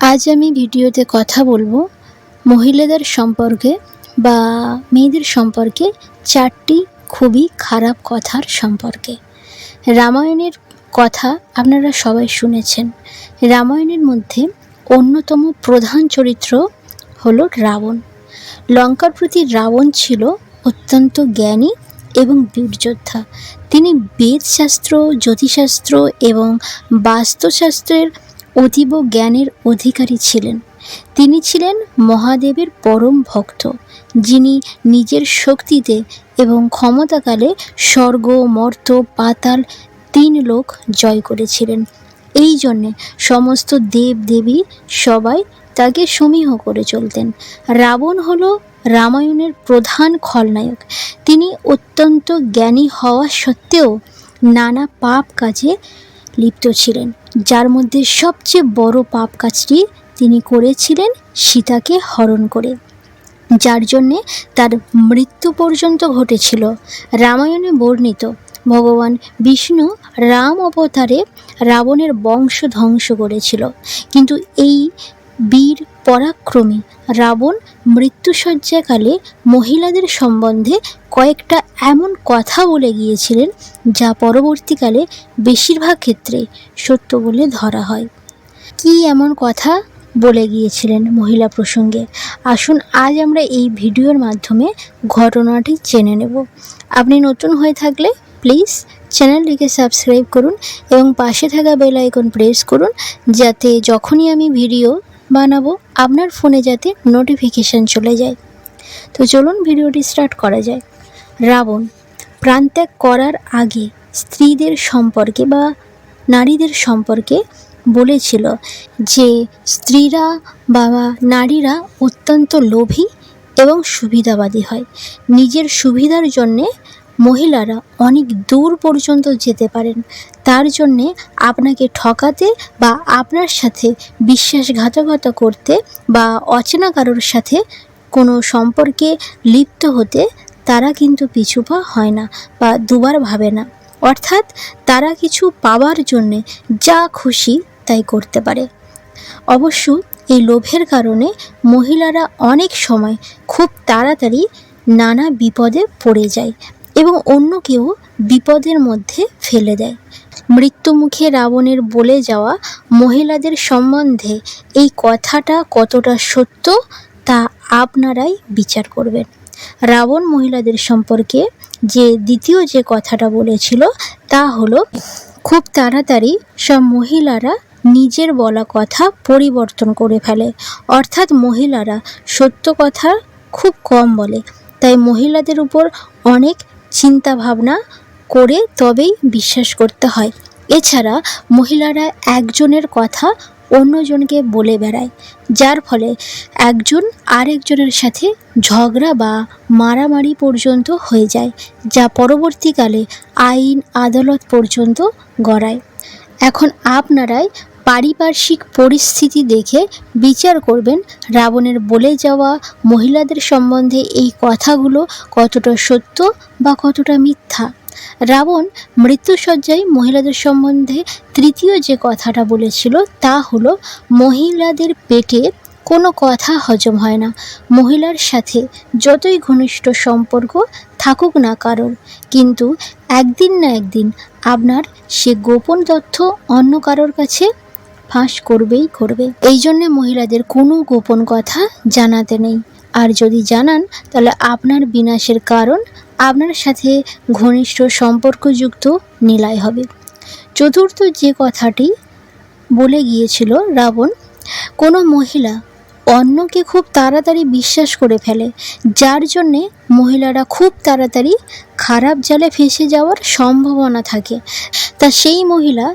আজ আমি ভিডিওতে কথা বলব মহিলাদের সম্পর্কে বা মেয়েদের সম্পর্কে চারটি খুবই খারাপ কথার সম্পর্কে। রামায়ণের কথা আপনারা সবাই শুনেছেন। রামায়ণের মধ্যে অন্যতম প্রধান চরিত্র হল রাবণ। লঙ্কার প্রতি রাবণ ছিল অত্যন্ত জ্ঞানী এবং বীরযোদ্ধা। তিনি বেদশাস্ত্র, জ্যোতিষশাস্ত্র এবং বাস্তুশাস্ত্রের অতীব জ্ঞানের অধিকারী ছিলেন। তিনি ছিলেন মহাদেবের পরম ভক্ত, যিনি নিজের শক্তিতে এবং ক্ষমতাকালে স্বর্গ, মর্ত, পাতাল তিন লোক জয় করেছিলেন। এই জন্যে সমস্ত দেব দেবী সবাই তাকে সমীহ করে চলতেন। রাবণ হল রামায়ণের প্রধান খলনায়ক। তিনি অত্যন্ত জ্ঞানী হওয়া সত্ত্বেও নানা পাপ কাজে লিপ্ত ছিলেন। যার মধ্যে সবচেয়ে বড় পাপ কাজটি তিনি করেছিলেন সীতাকে হরণ করে। যার জন্যে তার মৃত্যু পর্যন্ত ঘটেছিল। রামায়ণে বর্ণিত, ভগবান বিষ্ণু রাম অবতারে রাবণের বংশ ধ্বংস করেছিল। কিন্তু এই বীর পরাক্রমী। রাবণ মৃত্যুসজ্জাকালে মহিলাদের সম্বন্ধে কয়েকটা এমন কথা বলে গিয়েছিলেন, যা পরবর্তীকালে বেশিরভাগ ক্ষেত্রে সত্য বলে ধরা হয়। কি এমন কথা বলে গিয়েছিলেন মহিলা প্রসঙ্গে? আসুন আজ আমরা এই ভিডিওর মাধ্যমে ঘটনাটি জেনে নেব। আপনি নতুন হয়ে থাকলে প্লিজ চ্যানেলটিকে সাবস্ক্রাইব করুন এবং পাশে থাকা বেল আইকন প্রেস করুন, যাতে যখনই আমি ভিডিও বানাবো, আপনার ফোনে যাতে নোটিফিকেশান চলে যায়। তো চলুন ভিডিওটি স্টার্ট করা যায় রাবণ, প্রাণত্যাগ করার আগে স্ত্রীদের সম্পর্কে বা নারীদের সম্পর্কে বলেছিল যে স্ত্রীরা বা নারীরা অত্যন্ত লোভী এবং সুবিধাবাদী হয়। নিজের সুবিধার জন্যে মহিলারা অনেক দূর পর্যন্ত যেতে পারেন। তার জন্যে আপনাকে ঠকাতে বা আপনার সাথে বিশ্বাসঘাতকতা করতে বা অচেনা কারোর সাথে কোনো সম্পর্কে লিপ্ত হতে তারা কিন্তু পিছুপা হয় না বা দুবার ভাবে না। অর্থাৎ তারা কিছু পাওয়ার জন্যে যা খুশি তাই করতে পারে। অবশ্য এই লোভের কারণে মহিলারা অনেক সময় খুব তাড়াতাড়ি নানা বিপদে পড়ে যায় এবং অন্য কেউ বিপদের মধ্যে ফেলে দেয়। মৃত্যুমুখে রাবণের বলে যাওয়া মহিলাদের সম্বন্ধে এই কথাটা কতটা সত্য তা আপনারাই বিচার করবেন। রাবণ মহিলাদের সম্পর্কে যে দ্বিতীয় যে কথাটা বলেছিল, তা হলো, খুব তাড়াতাড়ি সব মহিলারা নিজের বলা কথা পরিবর্তন করে ফেলে। অর্থাৎ মহিলারা সত্য কথা খুব কম বলে। তাই মহিলাদের উপর অনেক চিন্তা ভাবনা করে তবেই বিশ্বাস করতে হয়। এছাড়া মহিলারা একজনের কথা অন্যজনকে বলে বেড়ায়, যার ফলে একজন আরেকজনের সাথে ঝগড়া বা মারামারি পর্যন্ত হয়ে যায়, যা পরবর্তীকালে আইন আদালত পর্যন্ত গড়ায়। এখন আপনারাই পারিপার্শ্বিক পরিস্থিতি দেখে বিচার করবেন রাবণের বলে যাওয়া মহিলাদের সম্বন্ধে এই কথাগুলো কতটা সত্য বা কতটা মিথ্যা। রাবণ মৃত্যুসজ্জায় মহিলাদের সম্বন্ধে তৃতীয় যে কথাটা বলেছিল তা হলো, মহিলাদের পেটে কোনো কথা হজম হয় না। মহিলার সাথে যতই ঘনিষ্ঠ সম্পর্ক থাকুক না কারোর, কিন্তু একদিন না একদিন আপনার সে গোপন তথ্য অন্য কারোর কাছে ফাঁস করবেই করবে। এই জন্যে মহিলাদের কোনো গোপন কথা জানাতে নেই। আর যদি জানান, তাহলে আপনার বিনাশের কারণ আপনার সাথে ঘনিষ্ঠ সম্পর্কযুক্ত নিলাই হবে। চতুর্থ যে কথাটি বলে গিয়েছিল রাবণ, কোনো মহিলা অন্যকে খুব তাড়াতাড়ি বিশ্বাস করে ফেলে, যার জন্যে মহিলারা খুব তাড়াতাড়ি খারাপ জালে ফেসে যাওয়ার সম্ভাবনা থাকে। তা সেই মহিলা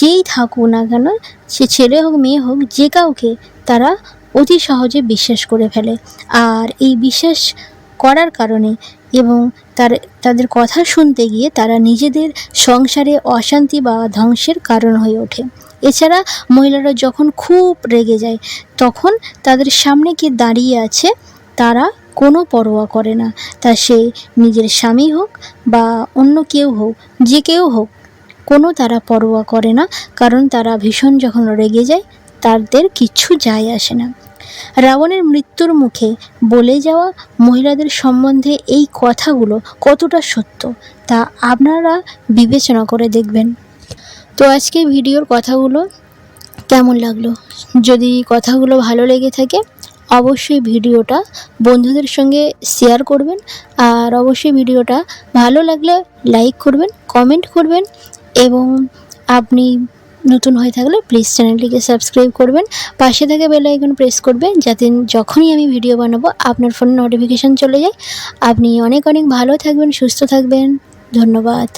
যেই থাকুক না কেন, সে ছেলে হোক, মেয়ে হোক, যে কাউকে তারা অতি সহজে বিশ্বাস করে ফেলে। আর এই বিশ্বাস করার কারণে এবং তার, তাদের কথা শুনতে গিয়ে তারা নিজেদের সংসারে অশান্তি বা ধ্বংসের কারণ হয়ে ওঠে। এছাড়া মহিলারা যখন খুব রেগে যায়, তখন তাদের সামনে কে দাঁড়িয়ে আছে তারা কোনো পরোয়া করে না। তা সে নিজের স্বামী হোক বা অন্য কেউ হোক, যে কেউ হোক, কোনো তারা পরোয়া করে না, কারণ তারা ভীষণ যখন রেগে যায়, তাদের কিচ্ছু যায় আসে না। রাবণের মৃত্যুর মুখে বলে যাওয়া মহিলাদের সম্বন্ধে এই কথাগুলো কতটা সত্য, তা আপনারা বিবেচনা করে দেখবেন। তো আজকে ভিডিওর কথাগুলো কেমন লাগল? যদি কথাগুলো ভালো লেগে থাকে অবশ্যই ভিডিওটা বন্ধুদের সঙ্গে শেয়ার করবেন। আর অবশ্যই ভিডিওটা ভালো লাগলে লাইক করবেন কমেন্ট করবেন এবং আপনি নতুন হয়ে থাকলে প্লিজ চ্যানেলটিকে সাবস্ক্রাইব করবেন। পাশে থাকা বেল আইকন প্রেস করবেন যাতে যখনই আমি ভিডিও বানাবো, আপনার ফোনে নোটিফিকেশান চলে যায়। আপনি অনেক অনেক ভালো থাকবেন, সুস্থ থাকবেন। ধন্যবাদ।